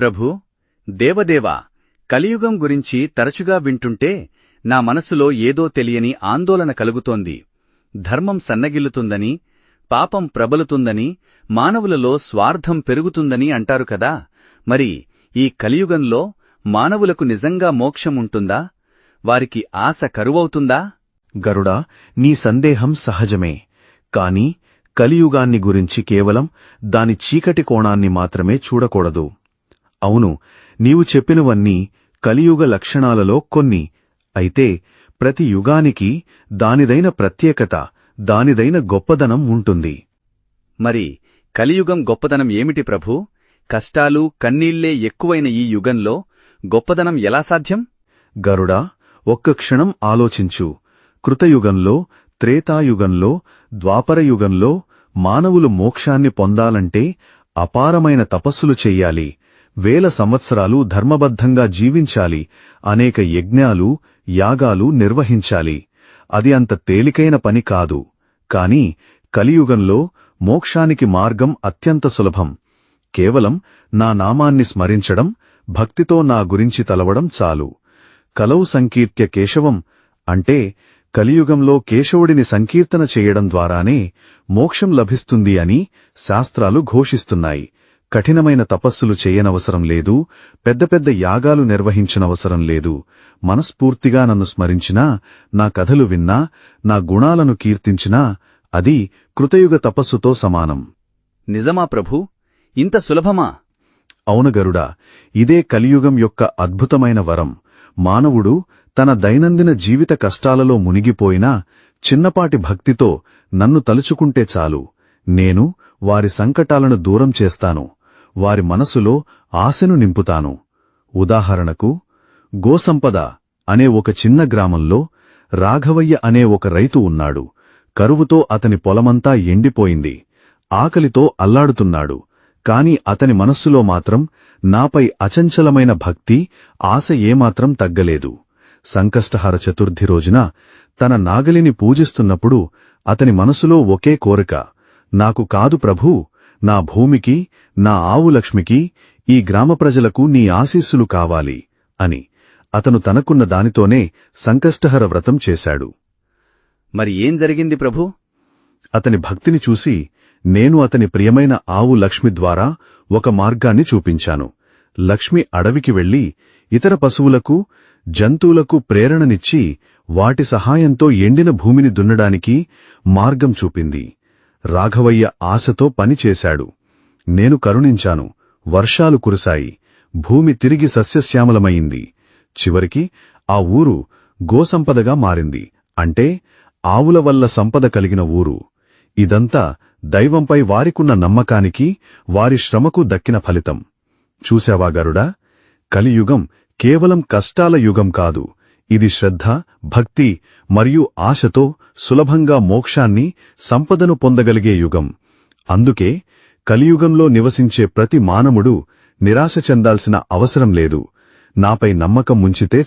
ప్రభు దేవదేవా కలియుగం గురించి తరచుగా వింటుంటే నా మనసులో ఏదో తెలియని ఆందోళన కలుగుతోంది. ధర్మం సన్నగిల్లుతుందని పాపం ప్రబలుతుందని మానవులలో స్వార్థం పెరుగుతుందని అంటారు కదా. మరి ఈ కలియుగంలో మానవులకు నిజంగా మోక్షం ఉంటుందా? వారికి ఆశ కరువవుతుందా? గరుడా నీ సందేహం సహజమే. కాని కలియుగాన్ని గురించి కేవలం దాని చీకటి కోణాన్ని మాత్రమే చూడకూడదు. అవును నీవు చెప్పినవన్నీ కలియుగ లక్షణాలలో కొన్ని. అయితే ప్రతి యుగానికి దానిదైన ప్రత్యేకత దానిదైన గొప్పదనం ఉంటుంది. మరి కలియుగం గొప్పదనం ఏమిటి ప్రభూ? కష్టాలు కన్నీళ్ళే ఎక్కువైన ఈ యుగంలో గొప్పదనం ఎలా సాధ్యం? గరుడా ఒక్క క్షణం ఆలోచించు. కృతయుగంలో త్రేతాయుగంలో ద్వాపరయుగంలో మానవులు మోక్షాన్ని పొందాలంటే అపారమైన తపస్సులు చెయ్యాలి వేల సంవత్సరాలు ధర్మబద్ధంగా జీవించాలి. అనేక యజ్ఞాలు యాగాలు నిర్వహించాలి. అది అంత తేలికైన పని కాదు. కాని కలియుగంలో మోక్షానికి మార్గం అత్యంత సులభం. కేవలం నా నామాన్ని స్మరించడం భక్తితో నా గురించి తలవడం చాలు. కలౌ సంకీర్త్య కేశవం అంటే కలియుగంలో కేశవుడిని సంకీర్తన చేయడం ద్వారానే మోక్షం లభిస్తుంది అని శాస్త్రాలు ఘోషిస్తున్నాయి. కఠినమైన తపస్సులు చేయనవసరం లేదు పెద్ద పెద్ద యాగాలు నిర్వహించనవసరం లేదు. మనస్ఫూర్తిగా నన్ను స్మరించినా నా కథలు విన్నా నా గుణాలను కీర్తించినా అది కృతయుగ తపస్సుతో సమానం. నిజమా ప్రభూ? ఇంత సులభమా? అవును గరుడా ఇదే కలియుగం యొక్క అద్భుతమైన వరం. మానవుడు తన దైనందిన జీవిత కష్టాలలో మునిగిపోయినా చిన్నపాటి భక్తితో నన్ను తలుచుకుంటే చాలు. నేను వారి సంకటాలను దూరం చేస్తాను. వారి మనసులో ఆశను నింపుతాను. ఉదాహరణకు గోసంపద అనే ఒక చిన్న గ్రామంలో రాఘవయ్య అనే ఒక రైతు ఉన్నాడు. కరువుతో అతని పొలమంతా ఎండిపోయింది. ఆకలితో అల్లాడుతున్నాడు. కాని అతని మనస్సులో మాత్రం నాపై అచంచలమైన భక్తి ఆశ ఏమాత్రం తగ్గలేదు. సంకష్టహార చతుర్థి రోజున తన నాగలిని పూజిస్తున్నప్పుడు అతని మనసులో ఒకే కోరిక నాకు కాదు ప్రభూ నా భూమికి నా ఆవు లక్ష్మికి ఈ గ్రామ ప్రజలకు నీ ఆశీస్సులు కావాలి అని అతను తనకున్న దానితోనే సంకష్టహర వ్రతం చేశాడు. మరి ఏం జరిగింది ప్రభూ? అతని భక్తిని చూసి నేను అతని ప్రియమైన ఆవు లక్ష్మి ద్వారా ఒక మార్గాన్ని చూపించాను. లక్ష్మి అడవికి వెళ్ళి ఇతర పశువులకు జంతువులకు ప్రేరణనిచ్చి వాటి సహాయంతో ఎండిన భూమిని దున్నడానికి మార్గం చూపింది. రాఘవయ్య ఆశతో పనిచేశాడు నేను కరుణించాను. వర్షాలు కురిశాయి. భూమి తిరిగి సస్యశ్యామలమైంది చివరికి ఆ ఊరు గోసంపదగా మారింది. అంటే ఆవుల వల్ల సంపద కలిగిన ఊరు. ఇదంతా దైవంపై వారికున్న నమ్మకానికి వారి శ్రమకు దక్కిన ఫలితం. చూశావా గరుడా? కలియుగం కేవలం కష్టాల యుగం కాదు. ఇది శ్రద్ధ భక్తి మరియు ఆశతో సులభంగా మోక్షాన్ని సంపదను పొందగలిగే యుగం. అందుకే కలియుగంలో నివసించే ప్రతి మానవుడు నిరాశ చెందాల్సిన అవసరం లేదు. నాపై నమ్మకం ఉంచితే